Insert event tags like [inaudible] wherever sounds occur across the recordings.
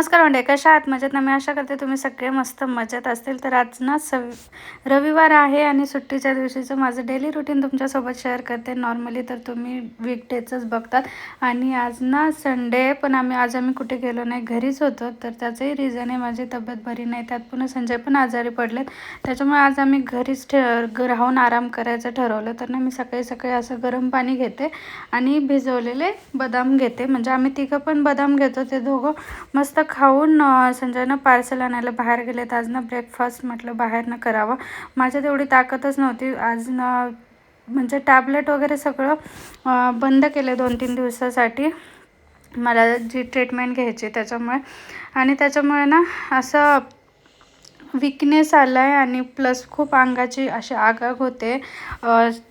नमस्कार म्हणजे कशा आहात? मजेत ना? मी आशा करते तुम्ही सगळे मस्त मजेत असतील. तर आज ना सव रविवार आहे आणि सुट्टीच्या दिवशीचं माझं डेली रुटीन तुमच्यासोबत शेअर करते. नॉर्मली तर तुम्ही वीकडेचंच बघतात. आणि आज ना संडे पण आम्ही आज आम्ही कुठे गेलो नाही घरीच होतो. तर त्याचंही रिझन आहे माझी तब्येत बरी नाही. त्यात पुन्हा संजय पण आजारी पडलेत. त्याच्यामुळे आज आम्ही घरीच ठे राहून आराम करायचं ठरवलं. तर ना मी सकाळी सकाळी असं गरम पाणी घेते आणि भिजवलेले बदाम घेते. म्हणजे आम्ही तिघं पण बदाम घेतो ते दोघं मस्त खाऊन अं, संजयनं पार्सल आणायला बाहेर गेलेत. आज ना ब्रेकफास्ट म्हटलं बाहेरनं करावं. माझ्या तेवढी ताकदच नव्हती. आज ना म्हणजे टॅबलेट वगैरे सगळं बंद केलं दोन तीन दिवसासाठी. मला जी ट्रीटमेंट घ्यायची त्याच्यामुळे. आणि त्याच्यामुळे ना असं विकनेस आला आहे आणि प्लस खूप अंगाची अशी आगाग होते.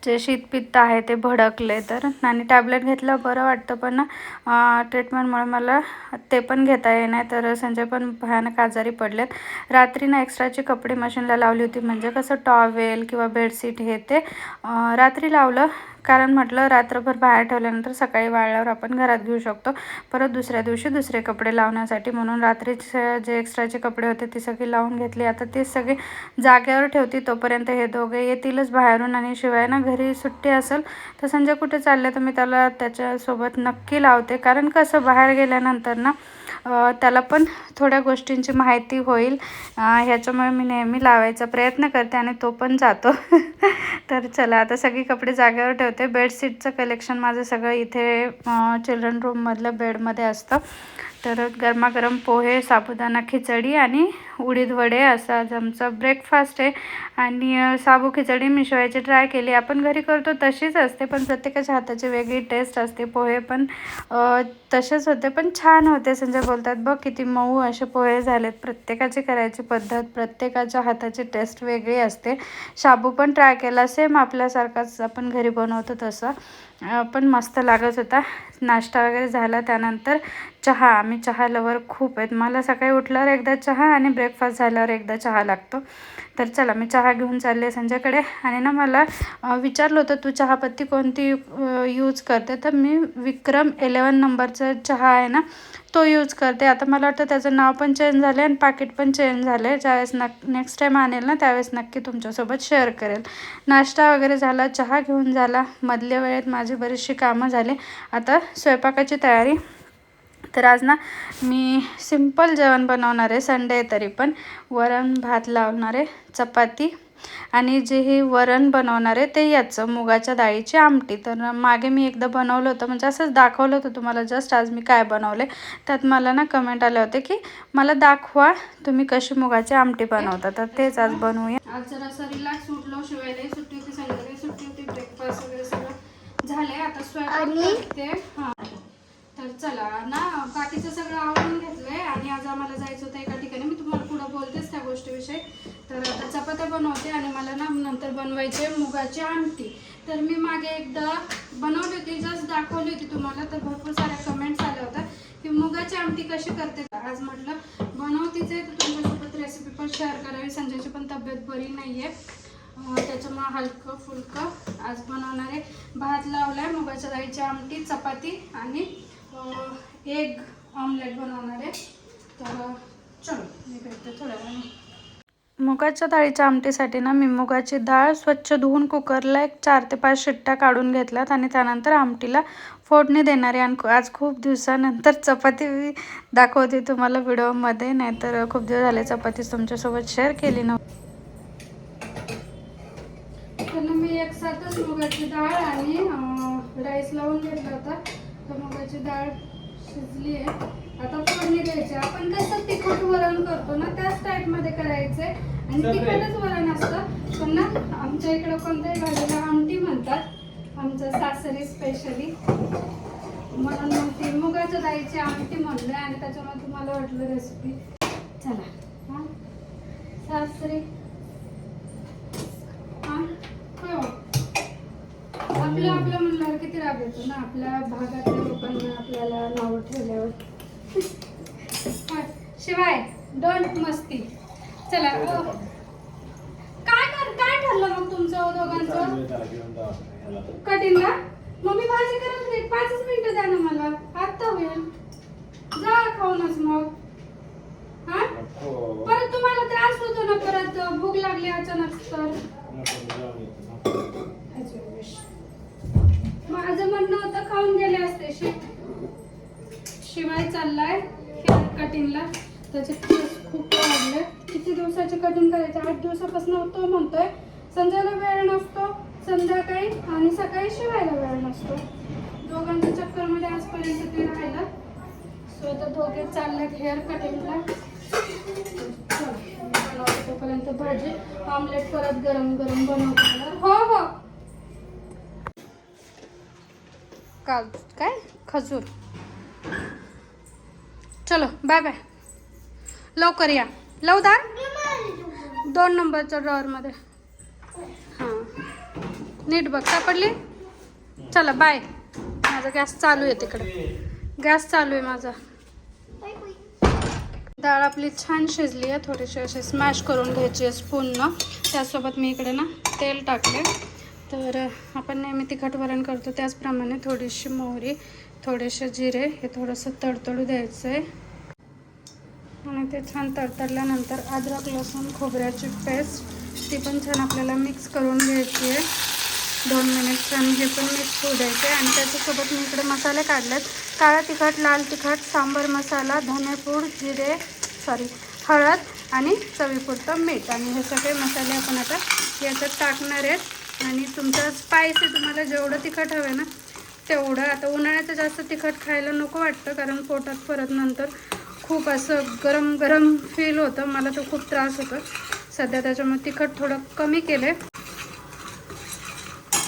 जे शीतपित्त आहे ते भडकले तर. आणि टॅबलेट घेतलं बरं वाटतं पण ट्रीटमेंटमुळे मला ते पण घेता येणार तर संजय पण भयानक आजारी पडलेत. रात्री ना एक्स्ट्राचे कपडे मशीनला लावली होती. म्हणजे कसं टॉवेल किंवा बेडशीट हे ते रात्री लावलं कारण म्हटलं रात्रभर बाहेर ठेवल्यानंतर सकाळी वाळल्यावर आपण घरात घेऊ शकतो. परत दुसऱ्या दिवशी दुसरे कपडे लावण्यासाठी म्हणून रात्रीचे जे एक्स्ट्राचे कपडे होते ते सगळे लावून घेतले. आता ते सगळे जागेवर ठेवते तोपर्यंत हे दोघे येतीलच बाहेरून आणि शिवाय ना घरी सुट्टी असेल तर संजय कुठे चालले तर मी त्याला त्याच्यासोबत नक्की लावते. कारण कसं बाहेर गेल्यानंतर ना त्याला पण थोड्या गोष्टींची माहिती होईल. ह्याच्यामुळे मी नेहमी लावायचा प्रयत्न करते आणि तो पण जातो. [laughs] तर चला आता सगळी कपडे जागेवर ठेवते. बेडशीटचं कलेक्शन माझं सगळं इथे चिल्ड्रन रूममधलं बेडमध्ये असतं. तर गरमागरम पोहे साबुदाणा खिचडी आणि उडीद वडे असा आज आमचा ब्रेकफास्ट आहे. आणि साबू खिचडी मी शिवायची ट्राय केली. आपण घरी करतो तशीच असते पण प्रत्येकाच्या हाताची वेगळी टेस्ट असते. पोहे पण तसेच होते पण छान होते. संजय बोलतात बघ किती मऊ असे पोहे झालेत. प्रत्येकाची करायची पद्धत प्रत्येकाच्या हाताची टेस्ट वेगळी असते. शाबू पण ट्राय केला. सेम आपल्यासारखाच आपण घरी बनवतो तसं. पण मस्त लागत होता. नाश्ता वगैरे झाला. त्यानंतर चहा. आम्ही चहा लवर खूप आहेत. मला सकाळी उठल्यावर एकदा चहा आणि ब्रेकफास्ट झाल्यावर एकदा चहा लागतो. तर चला मी चहा घेऊन चालले संजयकडे. आणि ना मला विचारलं होतं तू चहापत्ती कोणती यूज करते? तर मी विक्रम इलेवन नंबरचा चहा आहे ना तो यूज करते. आता मला वाटतं त्याचं नाव पण चेंज झालं आहे आणि पाकिट पण चेंज झालं आहे ज्यावेळेस नक नेक्स्ट टाईम आणेल ना त्यावेळेस नक्की तुमच्यासोबत शेअर करेल. नाश्ता वगैरे झाला चहा घेऊन झाला. मधल्या वेळेत माझी बरीचशी कामं झाली. आता स्वयंपाकाची तयारी. तर आज ना मी सिंपल जेवण बनवणार आहे. संडे आहे तरी पण. वरण भात लावणार आहे. चपाती. आणि जे हे वरण बनवणार आहे ते याचं मुगाच्या डाळीची आमटी. तर मागे मी एकदा बनवलं होतं म्हणजे असंच दाखवलं होतं तुम्हाला जस्ट आज मी काय बनवले त्यात मला ना कमेंट आले होते की मला दाखवा तुम्ही कशी मुगाची आमटी बनवता. तर तेच आज बनवूया. आज जरा असं रिलॅक्स उठलो शिवायला सुट्टी होती संध्याकाळी सुट्टी होती ब्रेकफास्ट वगैरे सगळं झालंय. आता स्वयंपाक करते. हां. तर चला ना बाकीचं सगळं आवडून घेतलंय. आणि आज आम्हाला जायचं होतं एका ठिकाणी. मी तुम्हाला पुढं बोलतेच त्या गोष्टीविषयी. तर आता चपात्या बनवते आणि मला ना नंतर बनवायचे मुगाची आमटी. तर मी मागे एकदा बनवली होती जस्ट दाखवली होती तुम्हाला तर भरपूर साऱ्या कमेंट्स आल्या होत्या की मुगाची आमटी कशी करते. आज म्हटलं बनवतीच आहे तर तुमच्यासोबत रेसिपी पण शेअर करावी. संजयची पण तब्येत बरी नाही आहे त्याच्यामुळं हलकं फुलकं आज बनवणार आहे. भात आहे मुगाच्या डाळीची आमटी चपाती आणि एग ऑमलेट बनवणार आहे. तर चलो मी करते थोड्या वेळाने. मुगाच्या डाळीच्या आमटीसाठी ना मी मुगाची डाळ स्वच्छ धुवून कुकरला एक चार ते पाच शिट्ट्या काढून घेतल्यात आणि त्यानंतर आमटीला फोडणी देणार आहे आणि आज खूप दिवसानंतर चपाती दाखवते तुम्हाला व्हिडिओमध्ये नाहीतर खूप दिवस झाले चपाती तुमच्यासोबत शेअर केली नव्हती तर मी एक साथच मुगाची डाळ आणि राईस लावून घेतला होता. तर मुगाची डाळ शिजली आहे. आता फोडणी द्यायची. आपण कसं तिखट वरण करतो ना त्याच टाईपमध्ये करायचंय. आणि तिखटच वरण असतं. पण ना आमच्या इकडं कोणत्याही भाजीला आमटी म्हणतात. आमचं सासरी स्पेशली म्हणून मग ती मुगाच्या डाळीची आमटी म्हणलं आणि त्याच्यामुळे तुम्हाला वाटलं रेसिपी चला. हां? सासरी हां हो आपलं आपलं म्हणल्यावर किती राग येतो ना आपल्या भागातल्या लोकांना आपल्याला नावं ठेवल्यावर. हा, शिवाय डोंट मस्ती. चला काय कर काय ठरलं मग तुमचं दोघांचं? कटिंगला? मम्मी भाजी करत नाही पाचच मिनिटं द्या ना मला. आत्ता होईल. जा खाऊनच मग. हो. परत तुम्हाला त्रास होतो ना परत भूक लागली अचानक तर. माझं म्हणणं होतं खाऊन गेले असते शिवाय चाललाय हेअर कटिंगला. त्याचे केस खूप वाढले. किती दिवसाचे कटिंग करायचे? आठ दिवसापासून तो म्हणतोय संध्याला वेळ नसतो संध्याकाळी आणि सकाळी शिवायला वेळ नसतो. दोघांच्या चक्करमध्ये आजपर्यंत ते राहिलं. सो आता दोघे चाललेत हेअर कटिंगला. तोपर्यंत भाजी. ऑमलेट परत गरम गरम बनवतो. हो हो. का काय? खजूर. चलो बाय बाय लवकर या. लवदार दोन नंबरच्या ड्रॉवरमध्ये हां. नीट बघ सापडली? चला बाय माझा गॅस चालू आहे तिकडे. गॅस चालू आहे माझा. डाळ आपली छान शिजली आहे थोडीशी अशी स्मॅश करून घ्यायची आहे स्पूननं त्यासोबत मी इकडे ना तेल टाकले. तर आपण नेहमी तिखट वरण करतो. त्याचप्रमाणे थोडीशी मोहरी थोडेसे जिरे हे थोडंसं तडतडू द्यायचं आहे आणि ते छान तडतडल्यानंतर अद्रक लसूण खोबऱ्याची पेस्ट ती पण छान आपल्याला मिक्स करून घ्यायची आहे दोन मिनिट छान हे पण मिक्स होऊ द्यायचे. आणि त्याच्यासोबत मी इकडे मसाले काढलेत. काळा तिखट लाल तिखट सांबर मसाला धनेपूड जिरे सॉरी हळद आणि चवीपुरतं मीठ. आणि हे सगळे मसाले आपण आता याच्यात टाकणार आहेत. आणि तुमचं स्पायसी तुम्हाला जेवढं तिखट हवं ना तेवढं. आता उन्हाळ्याचं जास्त तिखट खायला नको वाटतं कारण पोटात परत नंतर खूप असं गरम गरम फील होतं. मला तो खूप त्रास होतो. सध्या त्याच्यामुळे तिखट थोडं कमी केलं आहे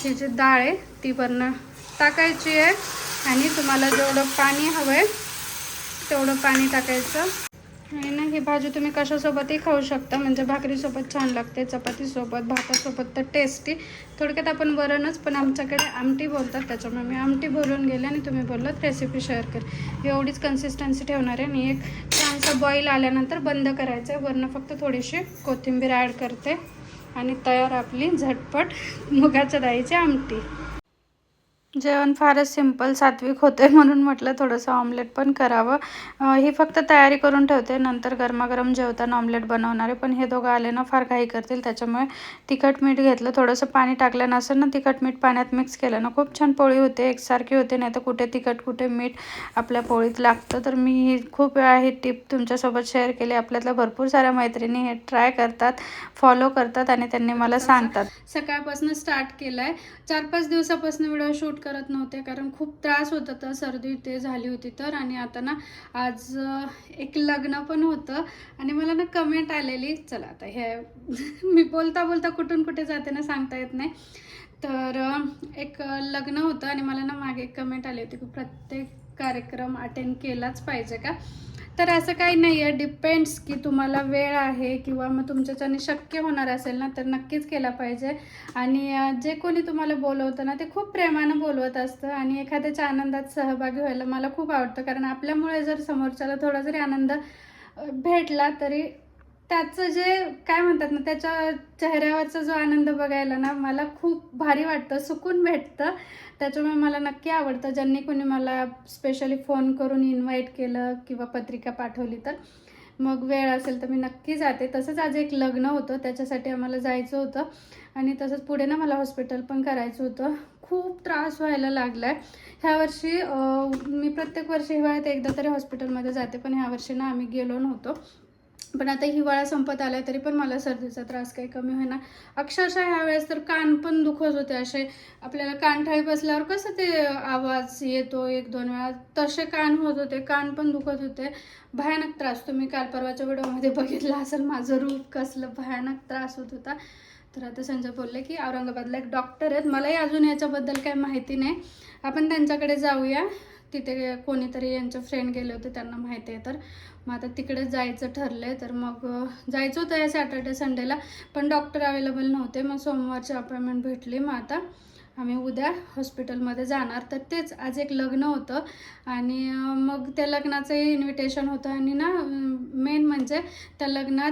ही जी डाळ आहे ती वरनं टाकायची आहे. आणि तुम्हाला जेवढं पाणी हवं आहे तेवढं पाणी टाकायचं. आणि ना ही भाजी तुम्ही कशासोबतही खाऊ शकता. म्हणजे भाकरीसोबत छान लागते चपातीसोबत भातासोबत तर टेस्टी थोडक्यात आपण वरणच पण आमच्याकडे आमटी बोलतात त्याच्यामुळे मी आमटी बोलून गेले आणि तुम्ही बोललात रेसिपी शेअर कर. एवढीच कन्सिस्टन्सी ठेवणार आहे. आणि एक छानसा बॉईल आल्यानंतर बंद करायचं आहे वरनं फक्त थोडीशी कोथिंबीर ॲड करते. आणि तयार आपली झटपट मुगाच्या डाळीची आमटी. जेवण फारच सिंपल सात्विक होते म्हणून म्हटलं थोडंसं ऑमलेट पण करावं. ही फक्त तयारी करून ठेवते नंतर गरमागरम जेवताना ऑमलेट बनवणारे पण हे दोघं आले ना फार घाई करतील त्याच्यामुळे तिखट मीठ घेतलं. थोडंसं पाणी टाकलं नसेल ना तिखट मीठ पाण्यात मिक्स केलं ना खूप छान पोळी होते एकसारखी होते नाही तर कुठे तिखट कुठे मीठ आपल्या पोळीत लागतं. तर मी ही खूप वेळा ही टिप तुमच्यासोबत शेअर केली. आपल्यातल्या भरपूर साऱ्या मैत्रिणी हे ट्राय करतात फॉलो करतात आणि त्यांनी मला सांगतात. सकाळपासून स्टार्ट केलं आहे चार पाच दिवसापासून व्हिडिओ शूट करत नव्हते कारण खूप त्रास होत होता. सर्दी ते झाली होती तर. आणि आता ना आज एक लग्न पण होतं. आणि मला ना कमेंट आलेली चला आता हे [laughs] मी बोलता बोलता कुठून कुठे जाते ना सांगता येत नाही. तर एक लग्न होतं आणि मला ना मागे एक कमेंट आली होती की प्रत्येक कार्यक्रम अटेंड केलाच पाहिजे का? तर असं काही नाही आहे डिपेंड्स की तुम्हाला वेळ आहे किंवा मग तुमच्याच्याने शक्य होणार असेल ना तर नक्कीच केला पाहिजे. आणि जे कोणी तुम्हाला बोलवतं ना ते खूप प्रेमानं बोलवत असतं आणि एखाद्याच्या आनंदात सहभागी व्हायला मला खूप आवडतं. कारण आपल्यामुळे जर समोरच्याला थोडा जरी आनंद भेटला तरी त्याचं जे काय म्हणतात ना त्याच्या चेहऱ्यावरचा जो आनंद बघायला ना मला खूप भारी वाटतं सुकून भेटतं. त्याच्यामुळे मला नक्की आवडतं. ज्यांनी कोणी मला स्पेशली फोन करून इन्व्हाइट केलं किंवा पत्रिका पाठवली तर मग वेळ असेल तर मी नक्की जाते. तसंच आज एक लग्न होतं त्याच्यासाठी आम्हाला जायचं होतं. आणि तसंच पुढे ना मला हॉस्पिटल पण करायचं होतं. खूप त्रास व्हायला लागला आहे ह्या वर्षी मी प्रत्येक वर्षी हिवाळ्यात एकदा तरी हॉस्पिटलमध्ये जाते पण ह्या वर्षी ना आम्ही गेलो नव्हतो. पण आता हिवाळा संपत आला तरी पण मला सर्दीचा त्रास काही कमी होईना. अक्षरशः ह्यावेळेस तर कान पण दुखत होते असे. आपल्याला कानठाळी बसल्यावर कसं ते आवाज येतो एक दोन वेळा? तसे कान होत होते कान पण दुखत होते. भयानक त्रास तुम्ही काल परवाच्या व्हिडिओमध्ये [laughs] बघितला असेल माझं रूप कसलं भयानक त्रास होत होता. तर आता संजय बोलले की औरंगाबादला एक डॉक्टर आहेत. मलाही अजून याच्याबद्दल काही माहिती नाही. आपण त्यांच्याकडे जाऊया. तिथे कोणीतरी यांचे फ्रेंड गेले होते त्यांना माहिती आहे. तर मग आता तिकडे जायचं ठरलं आहे तर मग जायचं होतं या सॅटर्डे संडेला पण डॉक्टर अवेलेबल नव्हते. मग सोमवारची अपॉइंटमेंट भेटली. मग आता आम्ही उद्या हॉस्पिटलमध्ये जाणार. तर तेच आज एक लग्न होतं. आणि मग त्या लग्नाचंही इन्व्हिटेशन होतं. आणि ना मेन म्हणजे त्या लग्नात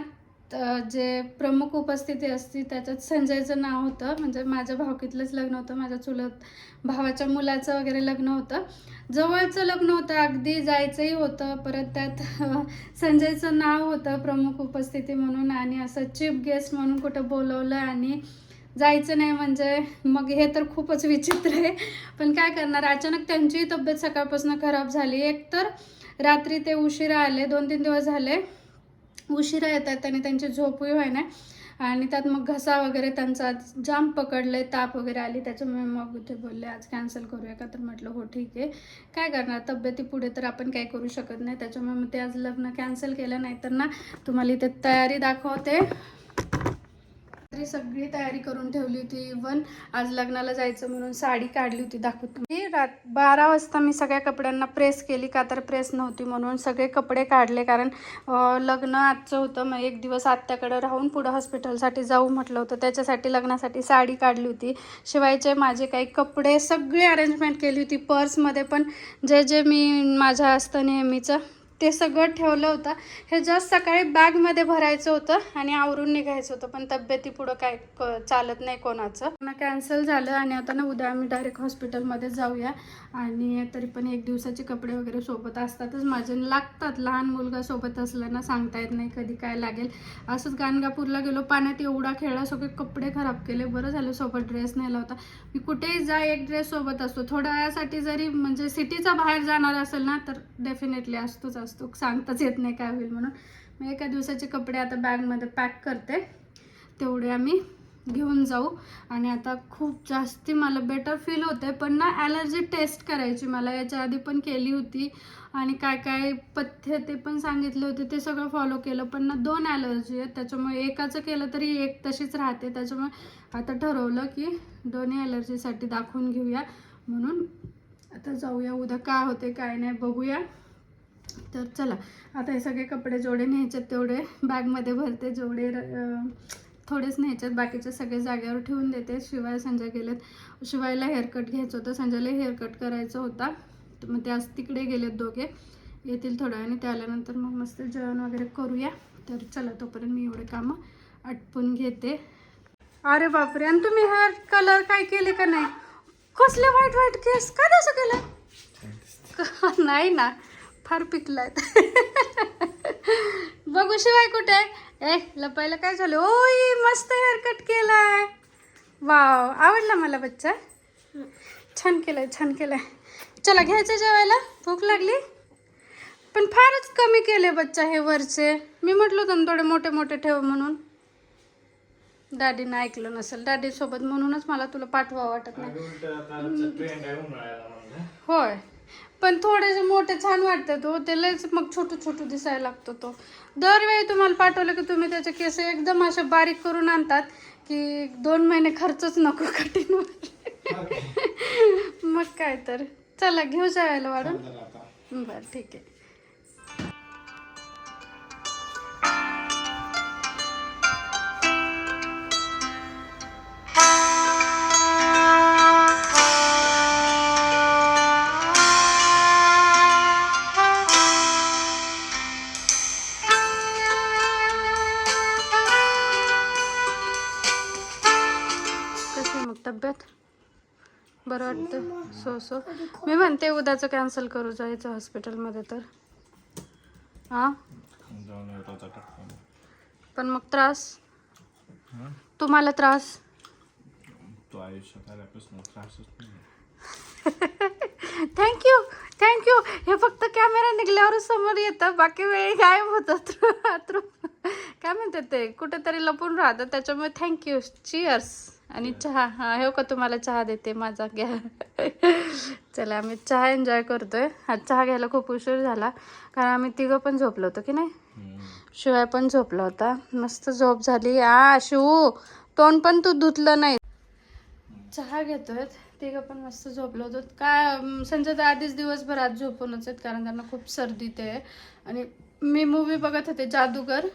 जे प्रमुख उपस्थिती असती त्याच्यात संजयचं नाव होतं. म्हणजे माझ्या भावकीतलंच लग्न होतं. माझ्या चुलत भावाच्या मुलाचं वगैरे लग्न होतं. जवळचं लग्न होतं. अगदी जायचंही होतं. परत त्यात [laughs] संजयचं नाव होतं प्रमुख उपस्थिती म्हणून. आणि असं चीफ गेस्ट म्हणून कुठं बोलवलं आणि जायचं नाही म्हणजे मग हे तर खूपच विचित्र आहे. पण काय करणार? अचानक त्यांचीही तब्येत सकाळपासून खराब झाली. एक तर रात्री ते उशिरा आले. दोन तीन दिवस झाले. उशिरा येतात त्यांनी त्यांची झोपही व्हायना. आणि त्यात मग घसा वगैरे त्यांचा जाम पकडले ताप वगैरे आली त्याच्यामुळे मग ते बोलले आज कॅन्सल करूया का? तर म्हटलं हो ठीक आहे. काय करणार? तब्येती पुढे तर आपण काय करू शकत नाही. त्याच्यामुळे मग ते आज लग्न कॅन्सल केलं नाही तर ना तुम्हाला इथे तयारी दाखवते. रात्री सगळी तयारी करून ठेवली होती. इवन आज लग्नाला जायचं म्हणून साडी काढली होती. दाखवतो मी. रात बारा वाजता मी सगळ्या कपड्यांना प्रेस केली. का तर प्रेस नव्हती म्हणून सगळे कपडे काढले. कारण लग्न आजचं होतं. मग एक दिवस आत्याकडं राहून पुढं हॉस्पिटलसाठी जाऊ म्हटलं होतं. त्याच्यासाठी लग्नासाठी साडी काढली होती. शिवायचे माझे काही कपडे सगळी अरेंजमेंट केली होती. पर्समध्ये पण जे जे मी माझ्या असतं नेहमीचं ते सगळं ठेवलं होतं. हे जस्ट सकाळी बॅगमध्ये भरायचं होतं आणि आवरून निघायचं होतं पण तब्येती पुढं काय क- चालत नाही कोणाचं. ना कॅन्सल झालं आणि आता ना उद्या आम्ही डायरेक्ट हॉस्पिटलमध्ये जाऊया. आणि तरी पण एक दिवसाचे कपडे वगैरे सोबत असतातच माझे लागतात. लहान मुलगा सोबत असलं ना सांगता येत नाही कधी काय लागेल. असंच गाणगापूरला गेलो पाण्यात एवढा खेळला सगळे कपडे खराब केले. बरं झालं सोबत ड्रेस नेला होता. मी कुठेही जा एक ड्रेस सोबत असतो. थोड्या वेळासाठी जरी म्हणजे सिटीचा बाहेर जाणार असेल ना तर डेफिनेटली असतोच असतो. सांगताच येत नाही काय होईल म्हणून. मी एका दिवसाचे कपडे आता बॅगमध्ये पॅक करते. तेवढे आम्ही घेऊन जाऊ. आणि आता खूप जास्ती मला बेटर फील होते पण ना ॲलर्जी टेस्ट करायची मला. याच्या आधी पण केली होती. आणि काय काय पथ्य ते पण सांगितले होते ते सगळं फॉलो केलं. पण ना दोन ॲलर्जी आहेत. त्याच्यामुळे एकाचं केलं तरी एक तशीच राहते. त्याच्यामुळे आता ठरवलं की दोन्ही ॲलर्जीसाठी दाखवून घेऊया. म्हणून आता जाऊया. उद्या काय होते काय नाही बघूया. तर चला आता हे सगळे कपडे जेवढे न्यायचे तेवढे बॅगमध्ये भरते जेवढे थोडेच न्यायच्यात बाकीचे सगळे जागेवर ठेवून देते. शिवाय संजय गेलेत शिवायला हेअरकट घ्यायचं होतं संजयला हेअरकट करायचं होता. तर मग ते आज तिकडे गेलेत दोघे येतील थोड्या वेळाने ते आल्यानंतर मग मस्त जेवण वगैरे करूया. तर चला तोपर्यंत मी एवढे कामं आटपून घेते. अरे बापरे आणि तुम्ही हेअर कलर काय केले का नाही? कसले व्हाईट व्हाईट केस? का तसं केलं? [laughs] नाही ना. फार पिकलायत [laughs] बघू शिवाय कुठे? ए लपायला काय झालं? ओय मस्त हेअर कट केलाय. वाव आवडला मला बच्चा? छान केलाय छान केलाय. चला घ्यायचं जेवायला? भूक लागली? पण फारच कमी केले बच्चा हे वरचे. मी म्हटलं होतं थोडे मोठे मोठे ठेव म्हणून. डॅडीनं ऐकलं नसेल. डॅडी सोबत म्हणूनच मला तुला पाठवा वाटत नाही. होय. पण थोडेसे मोठे छान वाटतात हो. ते लयच मग छोटू छोटू दिसायला लागतो तो. दरवेळी तुम्हाला पाठवलं की तुम्ही त्याचे केस एकदम असे बारीक करून आणतात की दोन महिने खर्चच नको कठीणवर [laughs] मग काय तर. चला घेऊ जायला वाढून. बरं ठीक आहे. बरं वाटतं. So so. मी म्हणते उद्याचं कॅन्सल करू जायचं हॉस्पिटलमध्ये तर. हां? पण मग त्रास? तुम्हाला त्रास? तो थँक्यू थँक्यू हे फक्त कॅमेरा निघल्यावर समोर येतं. बाकी वेळी गायब होतात [laughs] काय म्हणतात ते? कुठेतरी लपून राहतं. त्याच्यामुळे थँक्यू चिअर्स आणि चहा हा हे का तुम्हाला चहा देते माझा घ्या. चला आम्ही चहा एन्जॉय करतोय. हा चहा घ्यायला खूप उशीर झाला कारण आम्ही तिघं पण झोपलो होतो की नाही? शिवाय पण झोपला होता. मस्त झोप झाली. आ शिवू तोंड पण तू धुतलं नाही. चहा घेतोय तिघं पण मस्त झोपलो होतो. काय संजय तर आधीच दिवसभर आज झोपूनच आहेत कारण त्यांना खूप सर्दी ते आणि मी मूवी बघत होते जादूगर.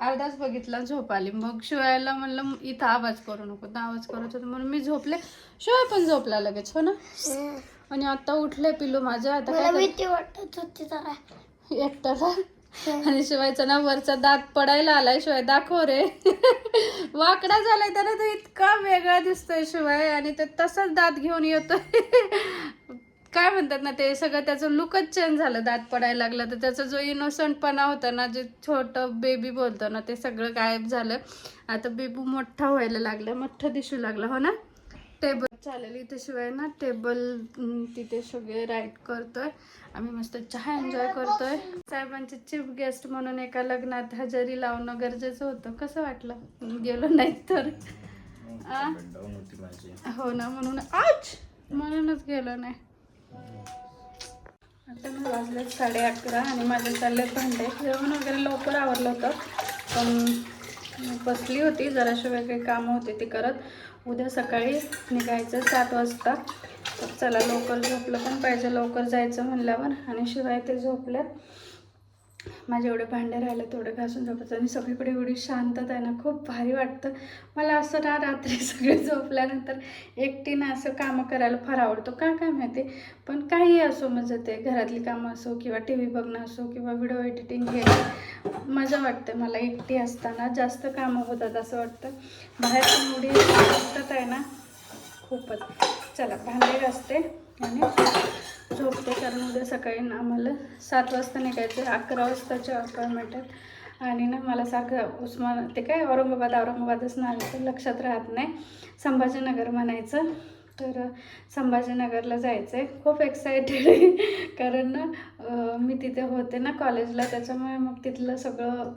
अर्धाच बघितला झोप आली मग शिवायला म्हणलं इथं आवाज करू नको. तर आवाज करत होतो. म्हणून मी झोपले. शिवाय पण झोपला लगेच हो ना? आणि आता उठले पिलू माझं आता काय भीती वाटत होती जरा. आणि शिवायचा ना वरचा दात पडायला आलाय. शिवाय दाखव रे. वाकडा झालाय त्याला तो इतका वेगळा दिसतोय शिवाय. आणि ते तसंच दात घेऊन येतोय. काय म्हणतात ना ते सगळं त्याचं लुकच चेंज झालं. दात पडायला लागलं तर त्याचा जो इनोसंटपणा होता ना जे छोटं बेबी बोलतो ना ते सगळं गायब झालं. आता बेबू मोठा व्हायला लागला मोठं दिसू लागला हो ना? टेबल चालेल इथे शिवाय ना टेबल तिथे सगळे राईट करतोय. आम्ही मस्त चहा एन्जॉय करतोय. साहेबांचे चीफ गेस्ट म्हणून एका लग्नात हजेरी लावणं गरजेचं होतं. कसं वाटलं? गेलो नाही तर. हो ना म्हणून आज? म्हणूनच गेलो नाही. आता मी वाजले साडे अकरा आणि माझे चालले भांडे. जेवण वगैरे लवकर आवरलं होतं पण बसली होती जराशी वेगळी कामं होती ती करत. उद्या सकाळी निघायचं सात वाजता. तर चला लवकर झोपलं पण पाहिजे. लवकर जायचं म्हणल्यावर आणि शिवाय ते झोपल्यात माझे एवढे भांडे राहिले तेवढे घासून झोपायचं आणि सगळीकडे एवढी शांतता आहे ना खूप भारी वाटतं. मला असं ना रात्री [laughs] सगळे झोपल्यानंतर एकटीनं असं कामं करायला फार आवडतो. का काय माहिती? पण काही असो म्हणजे ते घरातली कामं असो किंवा टी व्ही बघणं असो किंवा व्हिडिओ एडिटिंग हे मजा वाटते. मला एकटी असताना जास्त कामं होतात असं वाटतं. बाहेर पण एवढी आहे ना खूपच. चला भांडे घासते आणि झोपते कारण उद्या सकाळी ना आम्हाला सात वाजता निघायचं अकरा वाजताचे अपॉइंटमेंट आहेत. आणि ना मला सारखं उस्मान ते काय औरंगाबाद औरंगाबादच नाही तर लक्षात राहत नाही. संभाजीनगर म्हणायचं. तर संभाजीनगरला जायचं आहे खूप एक्सायटेड आहे. कारण ना मी तिथे होते ना कॉलेजला त्याच्यामुळे मग तिथलं सगळं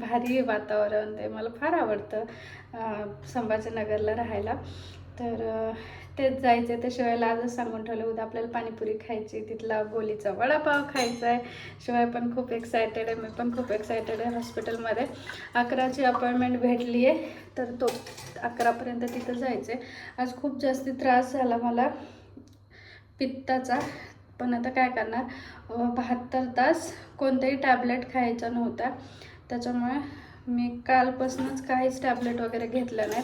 भारी वातावरण. ते मला फार आवडतं संभाजीनगरला राहायला. तर तेच जायचं आहे शिवायला आजच सांगून ठेवलं उद्या आपल्याला पाणीपुरी खायची. तिथला गोलीचा वडापाव खायचा आहे शिवाय पण खूप एक्सायटेड आहे. मी पण खूप एक्सायटेड आहे हॉस्पिटलमध्ये अकराची अपॉइंटमेंट भेटली आहे तर तो अकरापर्यंत तिथं जायचं आहे आज खूप जास्त त्रास झाला मला पित्ताचा. पण आता काय करणार? बहात्तर तास कोणताही टॅबलेट खायचा नव्हता. त्याच्यामुळे मी कालपासूनच काहीच टॅबलेट वगैरे घेतलं नाही.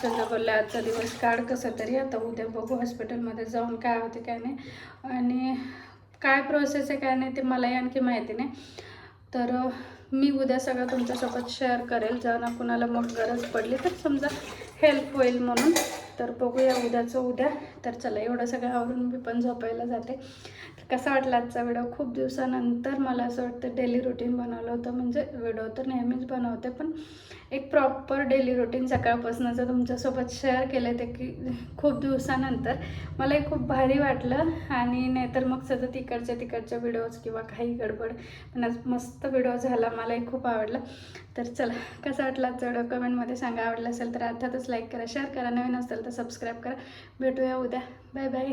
समजा बोललं आजचा दिवस काढ कसं तरी आता उद्या बघू हॉस्पिटलमध्ये जाऊन काय होते काय नाही. आणि काय प्रोसेस आहे काय नाही ते मलाही आणखी माहिती नाही. तर मी उद्या सगळं तुमच्यासोबत शेअर करेल. ज्यांना कुणाला मग गरज पडली तर समजा हेल्प होईल म्हणून. तर बघूया उद्याचं उद्या. तर चला एवढं सगळं आवरून मी पण झोपायला जाते. तर कसा वाटला आजचा व्हिडिओ? खूप दिवसानंतर मला असं वाटतं डेली रुटीन बनवलं होतं. म्हणजे व्हिडिओ तर नेहमीच बनवते पण एक प्रॉपर डेली रुटीन सकाळपासूनचं तुमच्यासोबत शेअर केलं ते की खूप दिवसानंतर. मलाही खूप भारी वाटलं. आणि नाहीतर मग सतत इकडच्या तिकडच्या व्हिडिओज किंवा काही गडबड. पण आज मस्त व्हिडिओ झाला. मलाही खूप आवडला. तर चला कसा वाटला आजचा कमेंटमध्ये सांगा. आवडला असेल तर अर्थातच लाईक करा. शेअर करा. नवीन असेल तर सबस्क्राईब करा. भेटूया उद्या. Bye bye